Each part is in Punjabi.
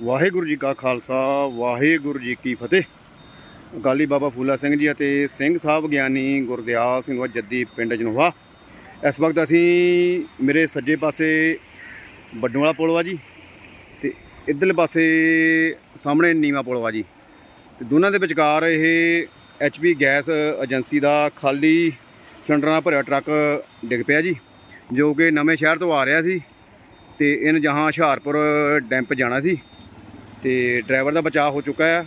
ਵਾਹਿਗੁਰੂ ਜੀ ਕਾ ਖਾਲਸਾ, ਵਾਹਿਗੁਰੂ ਜੀ ਕੀ ਫਤਿਹ। ਅਕਾਲੀ ਬਾਬਾ ਫੂਲਾ ਸਿੰਘ ਜੀ ਅਤੇ ਸਿੰਘ ਸਾਹਿਬ ਗਿਆਨੀ ਗੁਰਦਿਆਲ ਸਿੰਘ ਵਾਲਾ ਜੱਦੀ ਪਿੰਡ ਜਨੋਵਾ ਇਸ ਵਕਤ ਅਸੀਂ ਮੇਰੇ ਸੱਜੇ ਪਾਸੇ ਵੱਡੋਂ ਵਾਲਾ ਪੁਲ ਵਾ ਜੀ ਤੇ ਇਧਰਲੇ ਪਾਸੇ ਸਾਹਮਣੇ ਨੀਵਾ ਪੁਲ ਵਾ ਜੀ। ਤੇ ਦੋਨਾਂ ਦੇ ਵਿਚਕਾਰ ਇਹ ਐਚਪੀ ਗੈਸ ਏਜੰਸੀ ਦਾ ਖਾਲੀ ਸਿਲੰਡਰਾਂ ਨਾਲ ਭਰਿਆ ਟਰੱਕ ਡਿੱਗ ਪਿਆ ਜੀ, ਜੋ ਕਿ ਨਵੇਂ ਸ਼ਹਿਰ ਤੋਂ ਆ ਰਿਹਾ ਸੀ ਤੇ ਇਹਨ ਜਹਾਂ ਹੁਸ਼ਿਆਰਪੁਰ ਡੈਂਪ ਜਾਣਾ ਸੀ। ਤੇ ਡਰਾਈਵਰ ਦਾ ਬਚਾਅ ਹੋ ਚੁੱਕਾ ਹੈ।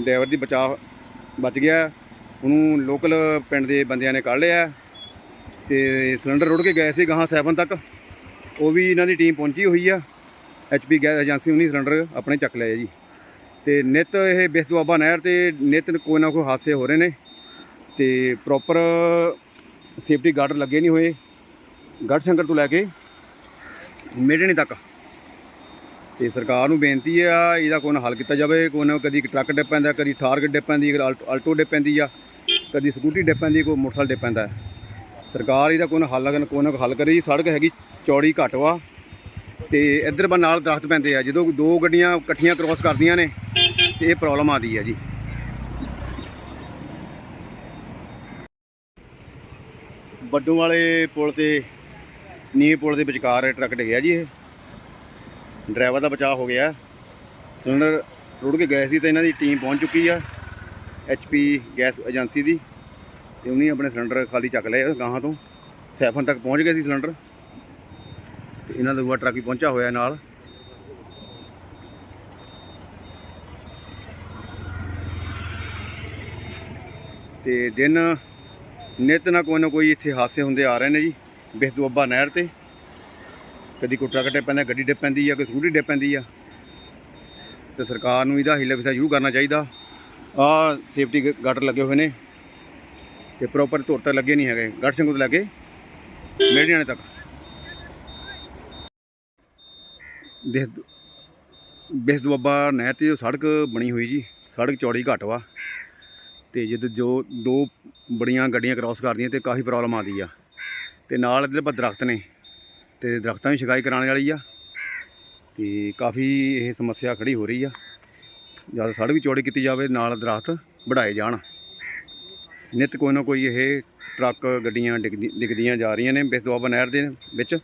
ਡਰਾਈਵਰ ਦੀ ਬਚਾਅ ਬਚ ਗਿਆ ਉਹਨੂੰ ਲੋਕਲ ਪਿੰਡ ਦੇ ਬੰਦਿਆਂ ਨੇ ਕੱਢ ਲਿਆ ਹੈ ਤੇ ਸਿਲੰਡਰ ਰੁੜ ਕੇ ਗਏ ਸੀ ਗਾਹਾਂ ਸੈਫਨ ਤੱਕ। ਉਹ ਵੀ ਇਹਨਾਂ ਦੀ ਟੀਮ ਪਹੁੰਚੀ ਹੋਈ ਆ। ਐਚਪੀ ਗੈਸ ਏਜੰਸੀ ਉਹਨੇ ਸਿਲੰਡਰ ਆਪਣੇ ਚੱਕ ਲਿਆ ਜੀ। ਤੇ ਨਿਤ ਇਹ ਬਿਸਦੁਆਬਾ ਨਹਿਰ ਤੇ ਨਿਤ ਕੋਈ ਨਾ ਕੋਈ ਹਾਦਸੇ ਹੋ ਰਹੇ ਨੇ। ਤੇ ਪ੍ਰੋਪਰ ਸੇਫਟੀ ਗਾਰਡ ਲੱਗੇ ਨਹੀਂ ਹੋਏ। ਗੜ੍ਹ ਸ਼ੰਕਰ ਤੋਂ ਲੈ ਕੇ ਮੇਢਣੀ ਤੱਕ। ਤੇ ਸਰਕਾਰ ਨੂੰ ਬੇਨਤੀ ਆ, ਇਹਦਾ ਕੋਈ ਹੱਲ ਕੀਤਾ ਜਾਵੇ, ਕੋਈ ਨਾ ਕਦੀ ਟਰੱਕ ਡਿੱਪ ਪੈਂਦਾ, ਕਦੀ ਥਾਰ ਡਿੱਪ ਪੈਂਦੀ ਕਦੀ ਆਲਟੋ ਡਿੱਪ ਪੈਂਦੀ ਆ, ਕਦੀ ਸਕੂਟੀ ਡਿੱਪ ਪੈਂਦੀ, ਕੋਈ ਮੋਟਰਸਾਈਕਲ ਡਿੱਪ ਪੈਂਦਾ। ਸਰਕਾਰ ਇਹਦਾ ਕੋਈ ਹੱਲ ਕਰਨ ਕੋਈ ਨਾ ਕੋਈ ਹੱਲ ਕਰੇ ਜੀ ਸੜਕ ਹੈਗੀ ਚੌੜੀ ਘੱਟ ਵਾ, ਤੇ ਇੱਧਰ ਬਾ ਨਾਲ ਦਰਖਤ ਪੈਂਦੇ ਆ, ਜਦੋਂ ਦੋ ਗੱਡੀਆਂ ਇਕੱਠੀਆਂ ਕ੍ਰੋਸ ਕਰਦੀਆਂ ਨੇ, ਤੇ ਇਹ ਪ੍ਰੋਬਲਮ ਆਦੀ ਆ ਜੀ। ਵੱਡੂ ਵਾਲੇ ਪੁਲ ਤੇ ਨੀਵੇਂ ਪੁਲ ਦੇ ਵਿਚਕਾਰ ਟਰੱਕ ਡਿੱਗਿਆ ਜੀ ਇਹ। ਡਰਾਈਵਰ ਦਾ ਬਚਾਅ ਹੋ ਗਿਆ। ਸਿਲੰਡਰ ਰੁੜ ਕੇ ਗਏ ਸੀ ਤੇ ਇਹਨਾਂ ਦੀ ਟੀਮ ਪਹੁੰਚ ਚੁੱਕੀ ਆ ਐਚਪੀ ਗੈਸ ਏਜੰਸੀ ਦੀ। ਤੇ ਉਹਨੇ ਆਪਣੇ ਸਿਲੰਡਰ ਖਾਲੀ ਚੱਕ ਲਏ ਗਾਹਾਂ ਤੋਂ। ਸੈਫਨ ਤੱਕ ਪਹੁੰਚ ਗਏ ਸੀ ਸਿਲੰਡਰ। ਤੇ ਇਹਨਾਂ ਦਾ ਦੂਆ ਟਰੱਕ ਵੀ ਪਹੁੰਚਾ ਹੋਇਆ ਨਾਲ। ਤੇ ਦਿਨ ਨਿਤ ਨਾ ਕੋਈ ਨਾ ਕੋਈ ਇੱਥੇ ਹਾਦਸੇ ਹੁੰਦੇ ਆ ਰਹੇ ਨੇ ਜੀ। ਬਿਸਦੁਆਬਾ ਨਹਿਰ ਤੇ। ਕਦੀ ਕੋਈ ਟਰੱਕ ਡਿੱਪ ਪੈਂਦਾ, ਗੱਡੀ ਡਿੱਪ ਪੈਂਦੀ ਆ ਕੋਈ ਸਕੂਟਰੀ ਡਿੱਪ ਪੈਂਦੀ ਆ। ਤੇ ਸਰਕਾਰ ਨੂੰ ਇਹਦਾ ਹਿੱਲਾ ਵਿਸਾ ਜ਼ਰੂਰ ਕਰਨਾ ਚਾਹੀਦਾ। ਆ ਸੇਫਟੀ ਗਾਰਡ ਲੱਗੇ ਹੋਏ ਨੇ। ਤੇ ਪ੍ਰੋਪਰ ਧੁਰ ਤੱਕ ਲੱਗੇ ਨਹੀਂ ਹੈਗੇ। ਗੜ ਸਿੰਘ ਤੋਂ ਲੈ ਕੇ ਮੇੜੀਆਂ ਤੱਕ। ਬਿਸ ਦੁਆਬਾ ਨਹਿਰ ਤੇ ਜੋ ਸੜਕ ਬਣੀ ਹੋਈ ਜੀ, ਸੜਕ ਚੌੜੀ ਘੱਟ ਵਾ। ਤੇ ਜਦੋਂ ਜੋ ਦੋ ਬੜੀਆਂ ਗੱਡੀਆਂ ਕ੍ਰਾਸ ਕਰਦੀਆਂ ਤੇ ਕਾਫੀ ਪ੍ਰੋਬਲਮ ਆਉਂਦੀ ਆ। ਤੇ ਨਾਲ ਇੱਧਰ ਪਰ ਦਰਖਤ ਨੇ। ਤੇ ਦਰਖਤਾਂ ਦੀ ਛਿਕਾਈ ਕਰਾਉਣ ਵਾਲੀ ਆ ਤੇ ਕਾਫੀ ਇਹ ਸਮੱਸਿਆ ਖੜੀ ਹੋ ਰਹੀ ਆ। ਜਦ ਸੜਕ ਵੀ ਚੌੜੀ ਕੀਤੀ ਜਾਵੇ, ਨਾਲ ਦਰਖਤ ਵਧਾਏ ਜਾਣ। ਨਿਤ ਕੋਈ ਨਾ ਕੋਈ ਇਹ ਟਰੱਕ, ਗੱਡੀਆਂ ਡਿੱਗਦੀ- ਡਿੱਗਦੀਆਂ ਜਾ ਰਹੀਆਂ ਨੇ ਬਿਸਦੁਆਬਾ ਨਹਿਰ ਦੇ ਵਿੱਚ।